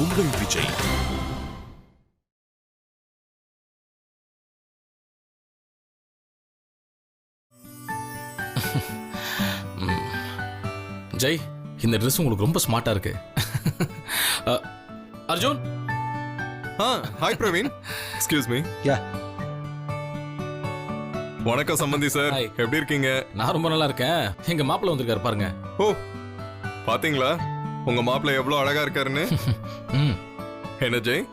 உங்கள் விஜய். ஜெய் இந்த ட்ரெஸ் உங்களுக்கு ரொம்ப ஸ்மார்ட்டா இருக்கு. அ, அர்ஜுன்? ஆ hi Praveen. Excuse me Yeah. வணக்கம் சம்பந்தி சார் Hi. எப்படி இருக்கீங்க? நான் ரொம்ப நல்லா இருக்கேன். எங்க மாப்பிள்ள வந்திருக்காரு பாருங்க. ஓ பாத்தீங்களா? உங்க மாப்பிள்ளை எவ்வளவு அழகா இருக்காருன்னு? என்ன ஜெய்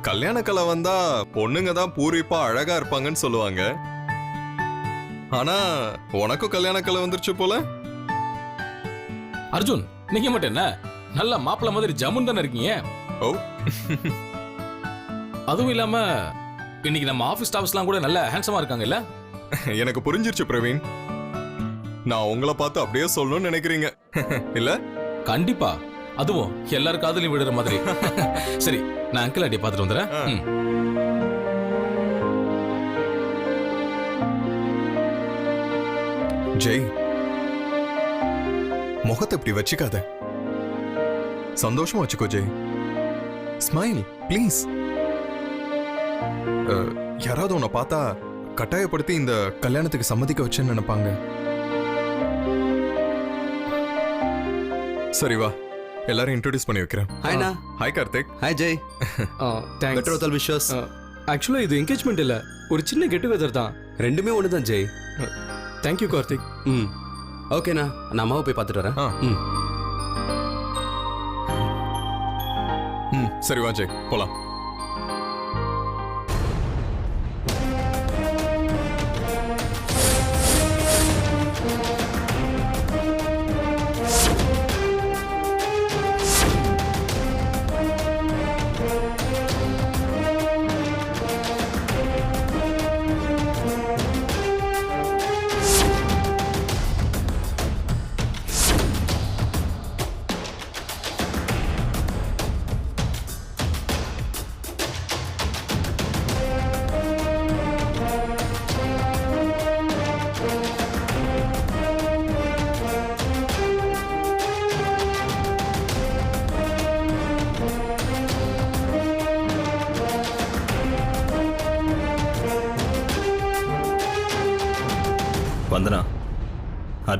கல்யாண கலை வந்தா பொண்ணுங்க தான் பூரிப்பா அழகா இருப்பாங்கன்னு சொல்லுவாங்க. ஆனா உனக்கும் கல்யாண கலை வந்துருச்சு போல? அர்ஜுன் நீங்க மட்டும் என்ன? நல்ல மாப்பிள்ள மாதிரி ஜம்முன் தானே இருக்கீங்க? ஓ. அதுவும் இல்லாம இன்னைக்கு நம்ம ஆபீஸ் ஸ்டாஃப்ஸ்லாம் கூட நல்ல ஹேண்ட்ஸமா இருக்காங்கல்ல? எனக்கு புரிஞ்சிருச்சு பிரவீன். நான் உங்களை பார்த்து அப்படியே சொல்லணும்னு நினைக்கிறீங்க. இல்ல? கண்டிப்பா. அதுவும் எல்லாரும் காதலையும் விடுற மாதிரி. சரி நான் அங்கிள் ஆண்டியை பார்த்துட்டு வந்துடுறேன். ஜெய் முகத்தை இப்படி வச்சுக்காத. சந்தோஷமா வச்சுக்கோ ஜெய். ஸ்மைல் ப்ளீஸ் யாராவது உன்னை பார்த்தா கட்டாயப்படுத்தி இந்த கல்யாணத்துக்கு சம்மதிக்க வச்சேன்னு நினைப்பாங்க. சரி வா. எல்லாரும் இன்ட்ரோடியூஸ் பண்ணி வைக்கிறேன். ஹாய்ண்ணா hi Karthik. Hi Jai thanks petrol wishes ஆக்சுவலா இது என்கேஜ்மெண்ட் இல்ல. ஒரு சின்ன கெட் டுகெதர் தான். ரெண்டுமே ஒன்று தான் ஜெய் தேங்க்யூ கார்த்திக். ம். ஓகேண்ணா நான் அம்மாவை போய் பார்த்துட்டு வரேன். ஆ. ம். ம் சரி வா ஜெய் போலாம்.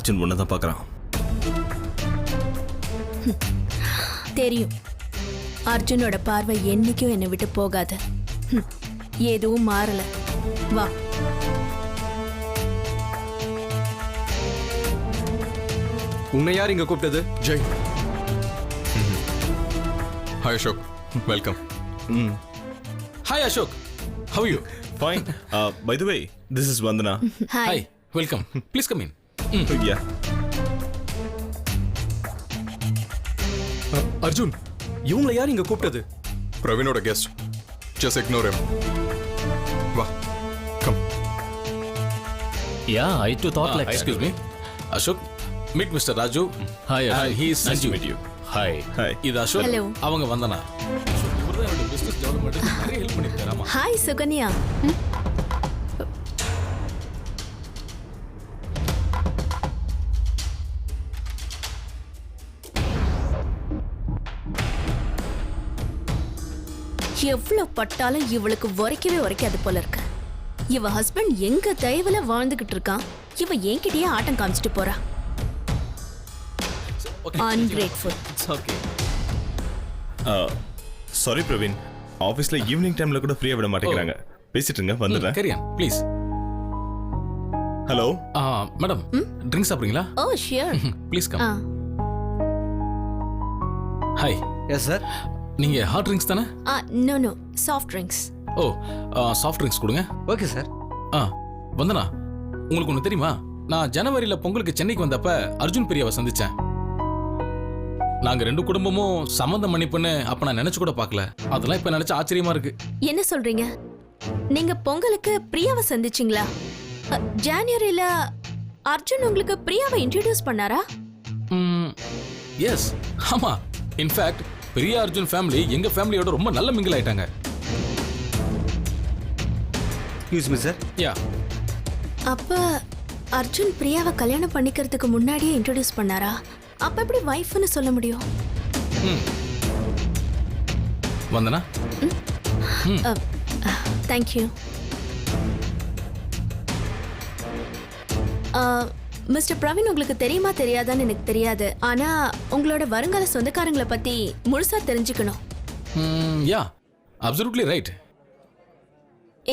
அர்ஜுன் உன்னை தான் பார்க்குறான். தெரியும். அர்ஜுனோட பார்வை என்னைக்கும் என்னை விட்டு போகாது. எதுவும் மாறல. வா. உன்னை யார் இங்க கூப்பிட்டது? Jai. Hi Ashok welcome hi Ashok how you fine by the way this is Vandana hi welcome please come in yeah uh, Arjun இவங்கள யார் இங்க கூப்பிட்டது? பிரவீனோட கெஸ்ட் ஜஸ்ட் இக்னோர் him. வா come Yeah, I too thought like excuse me Ashok meet mister Raju Uh, he is nice to Sanjeev. meet you. Hi. Hi இது Ashok Hello. அவங்க வந்தனா? இவர்தான் என்னோட எவ்வளவு பட்டாலும் இவளுக்கு உரைக்கவே உரைக்காது போல இருக்கு. இவ ஹஸ்பண்ட் எங்க தயவுல வாழ்ந்துகிட்டு இருக்கான்? இவ என்கிட்டயே ஆட்டம் காமிச்சிட்டு போறா. அன்கிரேட்ஃபுல் சாரி பிரவீன் ஆஃபீஸில் ஈவினிங் டைமில் கூட ஃப்ரீயாக விட மாட்டேங்கிறாங்க. பேசிட்டு இருங்க வந்துடுறேன். கரியான் ப்ளீஸ் ஹலோ மேடம் ட்ரிங்க் சாப்பிடுறீங்களா? ஓ sure please come hi yes sir நீங்க ஹாட் ட்ரிங்க்ஸ் தானே? ஆ no no soft drinks oh soft drinks கொடுங்க. ஓகே சார் ஆ வந்தனா உங்களுக்கு ஒன்று தெரியுமா? நான் ஜனவரியில பொங்கலுக்கு சென்னைக்கு வந்தப்ப அர்ஜுன் பிரியாவை சந்திச்சேன். நாங்க ரெண்டு குடும்பமும் சம்மந்தம் பண்ணிப்புன்னு அப்ப நான் நினைச்சு கூட பார்க்கல. அதெல்லாம் இப்ப நினைச்சு ஆச்சரியமா இருக்கு. என்ன சொல்றீங்க? நீங்க பொங்கலுக்கு பிரியாவை சந்திச்சீங்களா? அ, ஜான்வரியில அர்ஜுன் உங்களுக்கு பிரியாவை இன்ட்ரடியூஸ் பண்ணாரா? எஸ் ஆமா. இன்ஃபேக்ட் பிரியா அர்ஜுன் ஃபேமிலி எங்க ஃபேமிலியோட ரொம்ப நல்ல மிங்கிள் ஆயிட்டாங்க. யூஸ் மீ சார் யா அப்ப அர்ஜுன் பிரியாவை கல்யாணம் பண்ணிக்கிறதுக்கு முன்னாடியே இன்ட்ரடியூஸ் பண்ணாரா? அப்ப எப்படி வைஃப்னு சொல்ல முடியும்? வந்தனா? தேங்க்யூ மிஸ்டர் பிரவீன் உங்களுக்கு தெரியுமா தெரியாதான்னு எனக்கு தெரியாது. ஆனா உங்களோட வருங்கால சொந்தக்காரங்களை பத்தி முழுசா தெரிஞ்சுக்கணும். யா அப்சல்யூட்லி ரைட்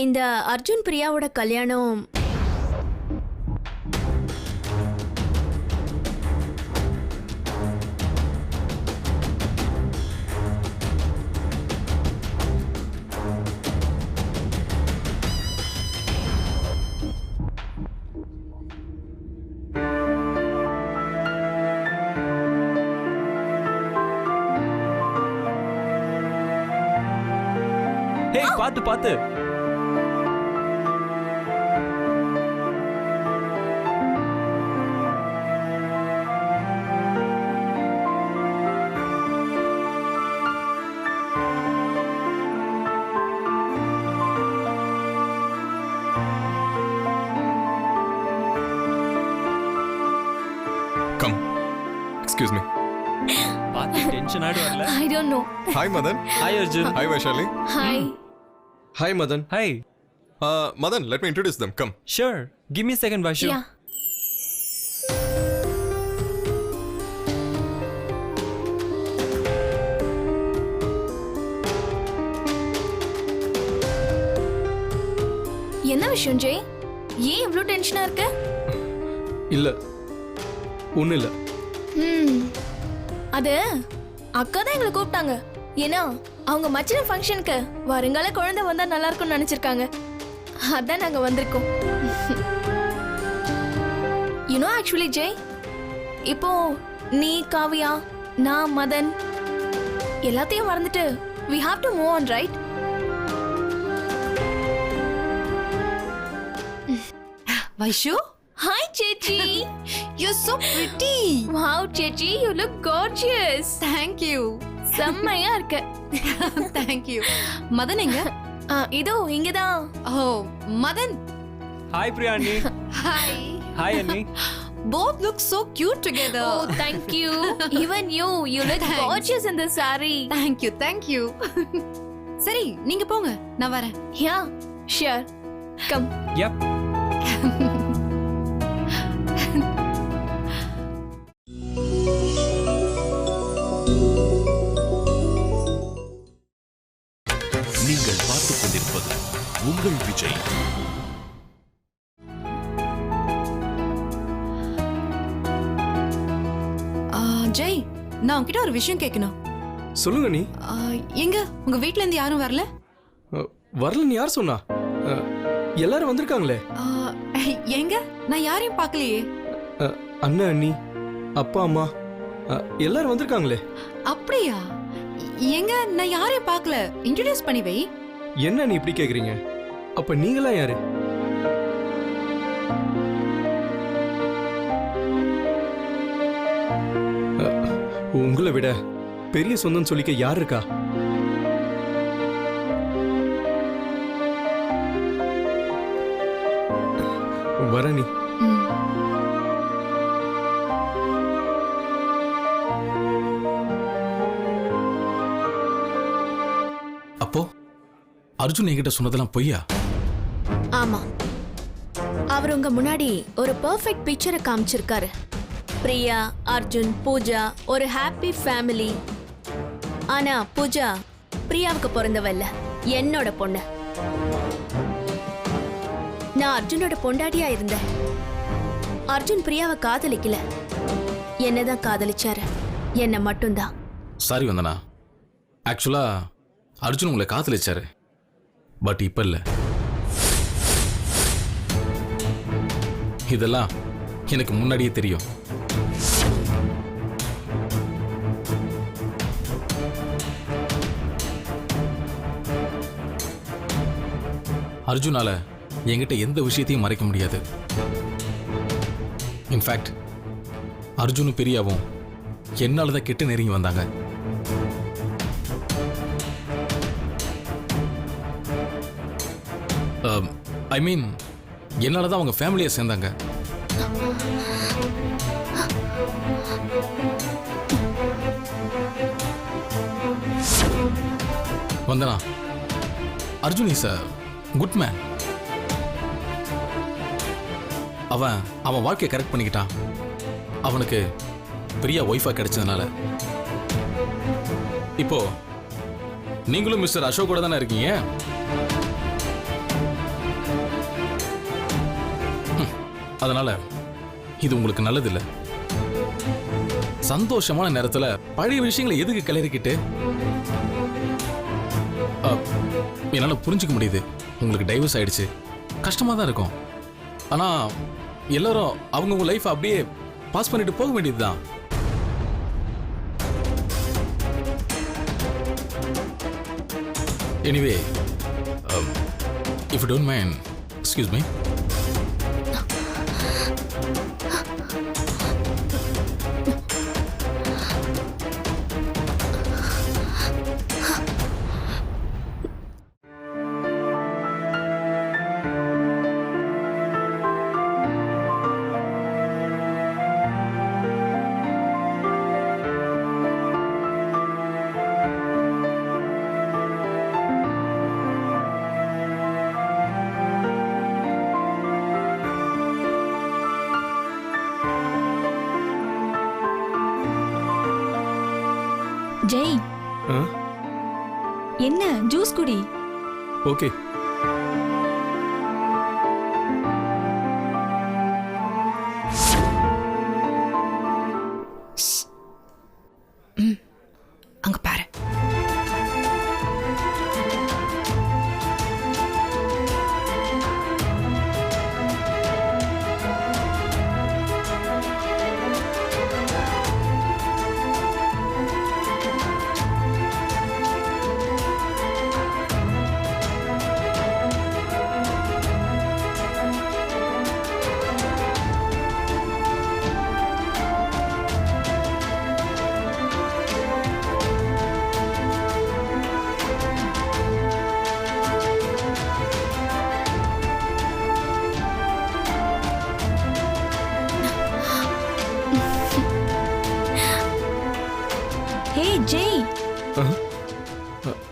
இந்த அர்ஜுன் பிரியாவோட கல்யாணம் பாத்து பாத்து. கம் எக்ஸ்கியூஸ் மீ பாத்து டென்ஷன் ஆயிடு வரல I don't know hi Madan hi Arjun hi Vaishali hi hi Madan hi Madan let me introduce them come sure give me second Vaishu yeah என்ன விஷயம் ஜெய்? ஏன் இவ்ளோ டென்ஷனா இருக்க? இல்ல. ஒண்ணு இல்ல. ம். அது அக்கா தான் எங்களை கூப்பிட்டாங்க. ஏன்னா அவங்க மச்சின ஃபங்க்ஷனுக்கு வருங்கால குழந்தை வந்தா நல்லா இருக்கும்னு நினைச்சிருக்காங்க. அதான் நாங்க வந்திருக்கோம். யூனோ ஆக்சுவலி ஜெய் இப்போ நீ காவியா நான் மதன் எல்லாத்தையும் மறந்துட்டு we have to move on right Vaishu? Hi சேச்சி you so pretty wow சேச்சி you look gorgeous thank you செம்மையா இருக்க தேங்க் யூ மதன் எங்க ஆ, இதோ இங்கதான் ஓ Madan hi biryani hi hi அண்ணி both look so cute together Oh, thank you. Even you, you look Thanks. gorgeous in the saree. thank you thank you சரி நீங்க போங்க நான் வரேன் Yeah, sure. Come. யப் ஒரு விஷயம் கேட்கணும் சொல்லுங்க நீ. எங்க? உங்க வீட்ல இருந்து யாரும் வரல? வரலன்னு யார் சொன்னா? எல்லாரும் வந்திருக்காங்களே. எங்க? நான் யாரையும் பார்க்கலையே. அஹ், அண்ணன் அண்ணி அப்பா அம்மா எல்லாரும் வந்திருக்காங்களே. அப்படியா? எங்க? நான் யாரையும் பார்க்கல. இன்ட்ரடியூஸ் பண்ணி வை. என்ன நீ இப்படி கேக்குறீங்க? அப்ப நீங்களாம் யாரு? உங்களை விட பெரிய சொந்தம் சொல்லிக்க யார் இருக்கா? வர நீ ம். அப்போ அர்ஜுன் என்கிட்ட சொன்னதெல்லாம் பொய்யா? ஆமா. அவர் உங்க முன்னாடி ஒரு பெர்ஃபெக்ட் பிக்சரை காமிச்சிருக்காரு. பிரியா அர்ஜுன் பூஜா ஒரு ஹாப்பி ஃபேமிலி ஆனா பூஜா பிரியாவுக்கு பிறந்தவல்ல என்னோட பொண்ணு. நான் அர்ஜுனோட பொண்டாட்டியா இருந்தேன். அர்ஜுன் பிரியாவை காதலிக்கல. என்னதான் காதலிச்சாரு. என்ன மட்டும்தான். சாரி வந்தனா. ஆக்சுவலா அர்ஜுன் உங்களை காதலிச்சாரு. பட் இப்ப இல்ல. இதெல்லாம் எனக்கு முன்னாடியே தெரியும். அர்ஜுனால என்கிட்ட எந்த விஷயத்தையும் மறைக்க முடியாது. இன்ஃபேக்ட் அர்ஜுனும் பெரியாவும் என்னால தான் கிட்ட நெருங்கி வந்தாங்க. Um, ஐ மீன் என்னால தான் அவங்க ஃபேமிலியை சேர்ந்தாங்க. வந்தனா. அர்ஜுனி சார் குட்மேன் குட் அவன் அவன் வாழ்க்கையை கரெக்ட் பண்ணிக்கிட்டான். அவனுக்கு பெரிய ஒய்ஃபா கிடைச்சதுனால. இப்போ நீங்களும் மிஸ்டர் அசோக் கூட தானே இருக்கீங்க? அதனால இது உங்களுக்கு நல்லதில்லை. சந்தோஷமான நேரத்துல பழைய விஷயங்களை எதுக்கு கிளறிக்கிட்டு? என்னால் என்னால புரிஞ்சுக்க முடியுது. உங்களுக்கு டைவர்ஸ் ஆயிடுச்சு. கஷ்டமாக தான் இருக்கும். ஆனால் எல்லாரும் அவங்கவுங்க லைஃப் அப்படியே பாஸ் பண்ணிட்டு போக வேண்டியதுதான். Anyway if don't mind excuse me okay அங்க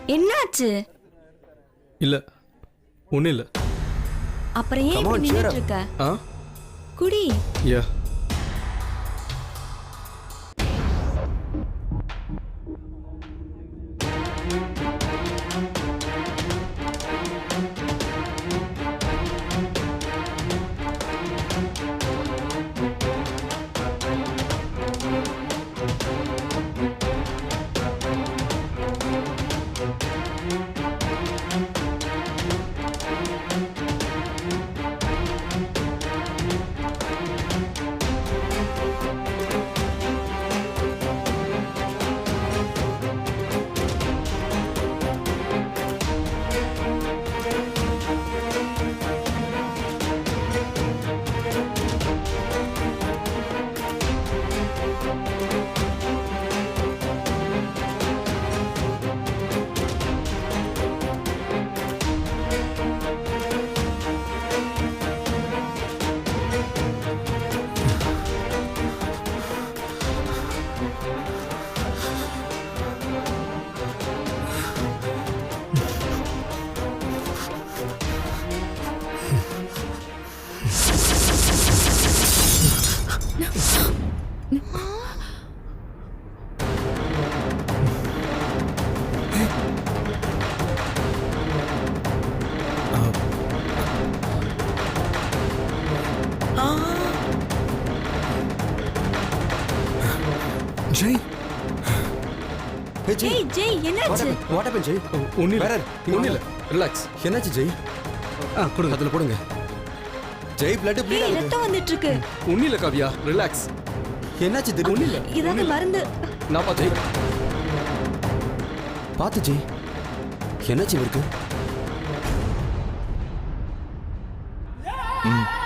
என்னாச்சு? இல்ல. ஒன்றும் இல்லை. அப்புறம் ஏன் இப்படி நின்னுட்டு இருக்க? ஆ? குடி. யா என்னாச்சு? What happened, Jai Where are- ஒன்றும் இல்லை ரிலாக்ஸ் என்னாச்சு ஜெய் ஆ கொடுங்க. அதுல போடுங்க. ஜெய் பிளட் ப்ளீட் ஆகுது. ரத்தம் வந்துட்டு இருக்கு ஒன்றும் இல்லை காவியா. ரிலாக்ஸ் என்னாச்சு திடீர்னு? ஒன்றும் இல்லை இதாவது மருந்து. நான் பார்த்து பார்த்து ஜெய் என்னாச்சு இவருக்கு? பிரியா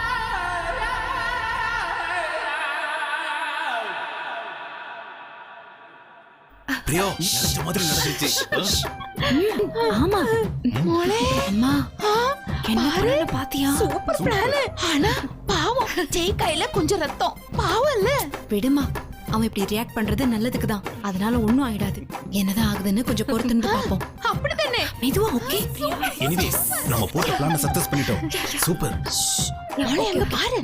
நினைச்ச மாதிரி நடந்துச்சு ஆமா அம்மா என்ன பாத்தியா? சூப்பர் பிளான் ஆனா பாவம். ஜெய் கையில கொஞ்சம் ரத்தம். பாவம் இல்ல. விடுமா. அவன் இப்படி ரியாக்ட் பண்றது நல்லதுக்கு தான். அதனால ஒண்ணும் ஆயிடாது. என்னதான் ஆகுதுன்னு கொஞ்சம் பொறுத்திருந்து பார்ப்போம். அப்படிதானே மெதுவா ஓகே எனிவே நம்ம போட்ட பிளான சக்சஸ் பண்ணிட்டோம். சூப்பர் அவளை அங்க பாரு.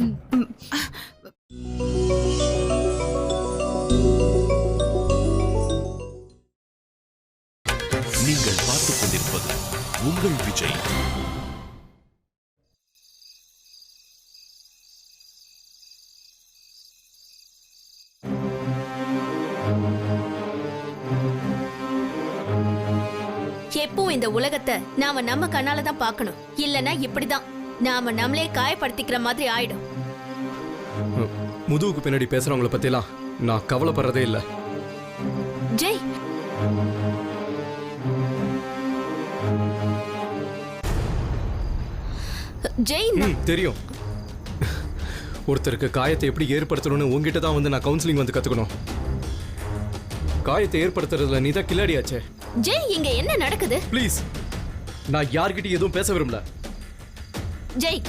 எப்பவும் இந்த உலகத்தை நாம நம்ம கண்ணால தான் பார்க்கணும். இல்லனா இப்படிதான். நாம நம்மளே காயப்படுத்திக்கிற மாதிரி ஆயிடும். முதுகுக்கு பின்னாடி பேசுறவங்கள பத்திலாம் நான் கவலைப்படுறதே இல்லை. ஜெய். ஜெய் தெரியும். ஒருத்தருக்கு காயத்தை எப்படி ஏற்படுத்தணும்னு உங்ககிட்ட தான் வந்து நான் கவுன்சிலிங் வந்து கத்துக்கணும். காயத்தை ஏற்படுத்துறதுல நீ தான் கில்லாடியாச்சே. ஜெய் இங்க என்ன நடக்குது? ப்ளீஸ் நான் யார்கிட்டயும் எதுவும் பேச விரும்பல. ஜெய்.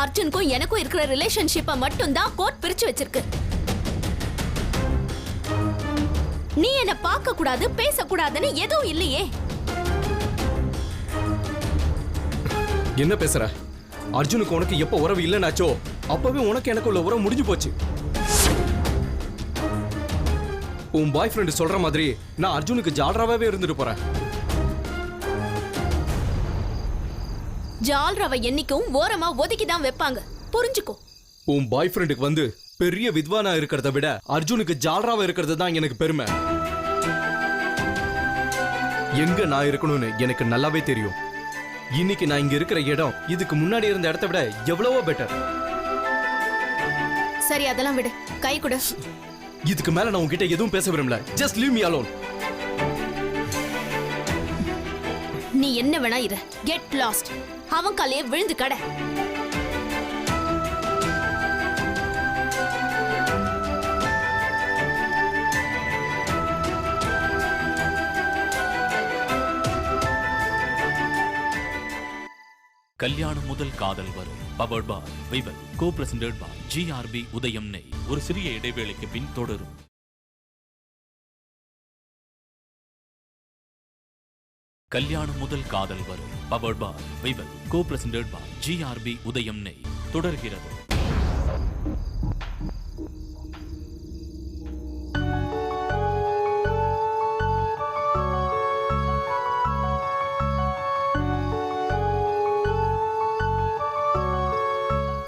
அர்ஜுனுக்கும் எனக்கும் இருக்கிற ரிலேஷன்ஷிப்பை மட்டும் தான் கோர்ட் பிரிச்சு வச்சிருக்கு. நீ என்ன பார்க்க கூடாது பேசக்கூடாதுன்னு எதுவும் இல்லையே. என்ன பேசுற? அர்ஜுனுக்கு உனக்கு எப்போ உறவு இல்லைனாச்சோ அப்பவே உனக்கு எனக்கு உள்ள உறவு முடிஞ்சு போச்சு. உன் பாய் ஃப்ரெண்டு சொல்ற மாதிரி நான் அர்ஜுனுக்கு ஜால்ராவே இருந்துட்டு போறேன். ஜால்ரவ என்னைக்கும் ஓரமா ஒதுக்கி தான் வைப்பாங்க. புரிஞ்சுக்கோ. உன் பாய் ஃப்ரெண்டுக்கு வந்து பெரிய வித்வானா இருக்கிறத விட அர்ஜுனுக்கு ஜால்ராவா இருக்கிறது தான் எனக்கு பெருமை. எங்க நான் இருக்கணும்னு எனக்கு நல்லாவே தெரியும். இன்னைக்கு நான் இங்க இருக்கிற இடம் இதுக்கு முன்னாடி இருந்த இடத்த விட எவ்வளவோ பெட்டர் சரி அதெல்லாம் விடு. கை கொடு. இதுக்கு மேல நான் உன்கிட்ட எதுவும் பேச விரும்பல. ஜஸ்ட் லீவ் மீ அலோன் நீ என்ன வேணா இரு. கெட் லாஸ்ட் அவன் காலையே விழுந்து கடை. கல்யாணம் முதல் காதல் வரும் powered by Vivel co presented by GRB Udhayam நெய் ஒரு சிறிய இடைவேளைக்கு பின் தொடரும். கல்யாணம் முதல் காதல் வரும் powered by Vivel co presented by GRB Udhayam நெய் தொடர்கிறது.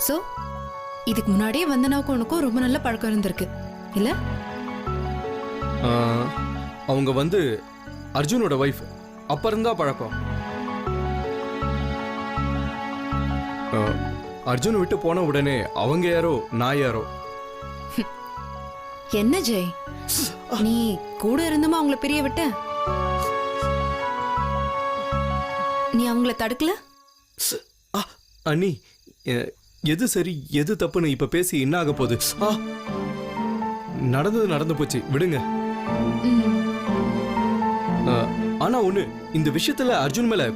சோ இதுக்கு முன்னாடியே வந்தனாவுக்கும் உனக்கும் ரொம்ப நல்ல பழக்கம் இருந்திருக்கு. இல்ல? அவங்க வந்து அர்ஜுனோட ஒய்ஃப் அப்ப இருந்தா பழக்கம். அர்ஜுன் விட்டு போன உடனே அவங்க யாரோ நான் யாரோ? என்ன ஜெய்? நீ கூட இருந்துமா அவங்கள பிரிய விட்ட? நீ அவங்கள தடுக்கல? அண்ணி எது சரி எது தப்புன்னு இப்ப பேசி என்ன ஆக போகுது? ஆ, நடந்தது நடந்து போச்சு. விடுங்க. ஆ, ஆனா ஒண்ணு இந்த விஷயத்துல அர்ஜுன் மேல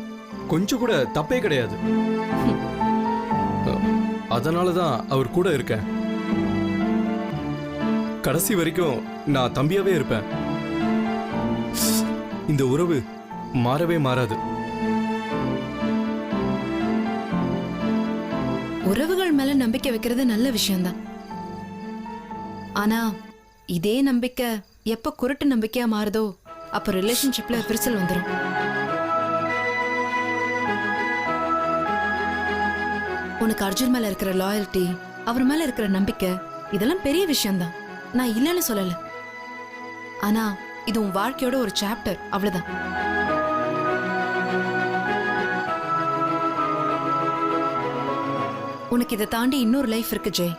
கொஞ்சம் கூட தப்பே கிடையாது. அதனாலதான் அவர் கூட இருக்கேன். கடைசி வரைக்கும் நான் தம்பியாவே இருப்பேன். இந்த உறவு மாறவே மாறாது. உறவுகள் மேல நம்பிக்கை வைக்கிறது நல்ல விஷயம்தான். ஆனா இதே நம்பிக்கை எப்ப குருட்டு நம்பிக்கையா மாறுதோ அப்ப ரிலேஷன்ஷிப்ல விரிசல் வந்துடும் உனக்கு அர்ஜுன் மேல இருக்கிற லாயல்ட்டி அவர் மேல இருக்கிற நம்பிக்கை இதெல்லாம் பெரிய விஷயம்தான். நான் இல்லைன்னு சொல்லல. ஆனா இது உன் வாழ்க்கையோட ஒரு சாப்டர் அவ்வளவுதான். உனக்கு இதை தாண்டி இன்னொரு லைஃப் இருக்கு ஜெய்.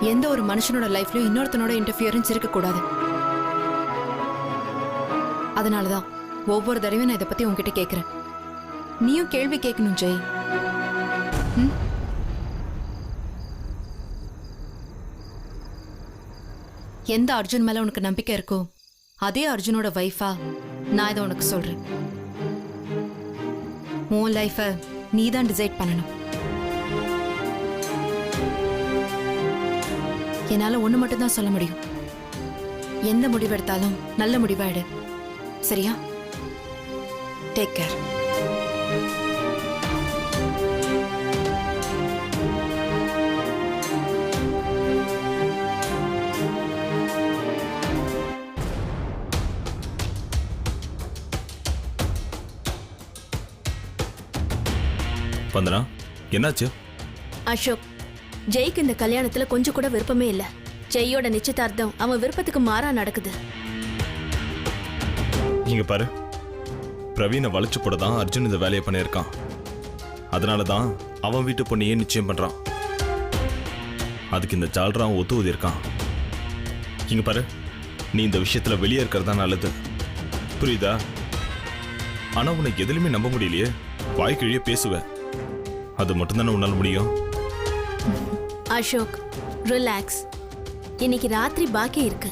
எந்த ஒரு மனுஷனோட லைஃப்லயும் இன்னொருத்தனோட இன்டர்ஃபியரன்ஸ் இருக்கக்கூடாது. அதனாலதான் ஒவ்வொரு தடவையும் நான் இதை பத்தி உங்ககிட்ட கேட்குறேன் நீயும் கேள்வி கேட்கணும் ஜெய். ம்? எந்த அர்ஜுன் மேல உனக்கு நம்பிக்கை இருக்கோ அதே அர்ஜுனோட வைஃபா நான் இதை உனக்கு சொல்றேன். உன் லைஃபை நீ தான் டிசைட் பண்ணணும். என்னால ஒண்ணு மட்டும் தான் சொல்ல முடியும். எந்த முடிவெடுத்தாலும் நல்ல முடிவாயிடு சரியா? Take care Vandana? என்னாச்சு? அசோக் ஜெய்க்கு இந்த கல்யாணத்துல கொஞ்சம் கூட விருப்பமே இல்ல. ஜெய்யோட நிச்சயதார்த்தம் அவன் விருப்பத்துக்கு மாறா நடக்குது. இங்க பாரு. பிரவீனை வளைச்சு போட தான் அர்ஜுன் இந்த வேலையை பண்ணியிருக்கான். அதனால தான் அவன் வீட்டு பொண்ணையே நிச்சயம் பண்றான். அதுக்கு இந்த ஜால்ரான் ஒத்து ஊதியிருக்கான் இங்க பாரு. நீ இந்த விஷயத்துல வெளியே இருக்கிறது நல்லது. புரியுதா? ஆனா உனக்கு எதுலையுமே நம்ப முடியலையே. வாய்க்கிழியே பேசுவ. அது மட்டும்தானே உன்னால முடியும்? அசோக் ரிலாக்ஸ் இன்னைக்கு ராத்திரி பாக்கி இருக்கு.